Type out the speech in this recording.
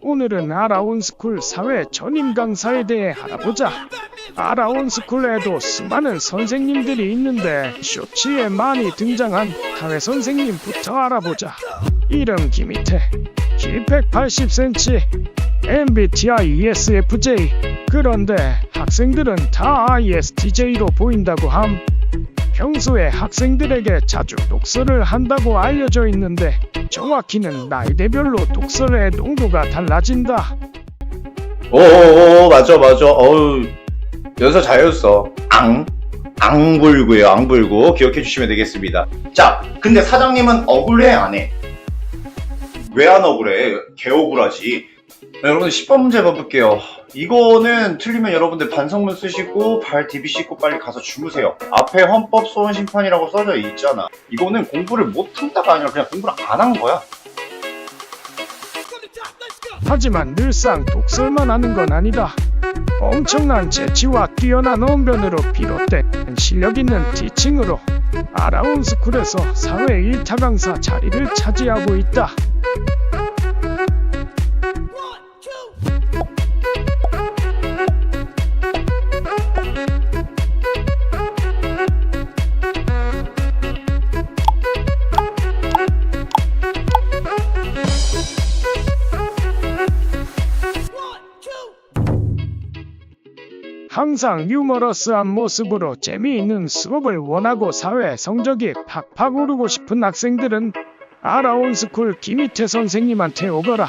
오늘은 아라온스쿨 사회 전임 강사에 대해 알아보자. 아라온스쿨에도 수많은 선생님들이 있는데 쇼츠에 많이 등장한 사회 선생님부터 알아보자. 이름 김희태, 키 180cm, MBTI ESFJ. 그런데 학생들은 다 ISTJ로 보인다고 함. 평소에 학생들에게 자주 독서를 한다고 알려져 있는데 정확히는 나이대별로 독서의 농도가 달라진다. 오오오 맞아 맞아. 어우 연서 잘했어. 앙 앙불구예요 앙불구. 기억해 주시면 되겠습니다. 자 근데 사장님은 억울해 안해? 왜 안 억울해? 개 억울하지 네, 여러분들 10번 문제 봐볼게요 이거는 틀리면 여러분들 반성문 쓰시고 발 디비 씻고 빨리 가서 주무세요 앞에 헌법 소원 심판이라고 써져 있잖아 이거는 공부를 못한다가 아니라 그냥 공부를 안 한 거야 하지만 늘상 독설만 하는 건 아니다. 엄청난 재치와 뛰어난 언변으로 비롯된 실력 있는 티칭으로 아라운 스쿨에서 사회 일타 강사 자리를 차지하고 있다. 항상 유머러스한 모습으로 재미있는 수업을 원하고 사회 성적이 팍팍 오르고 싶은 학생들은 아라온 스쿨 김희태 선생님한테 오거라.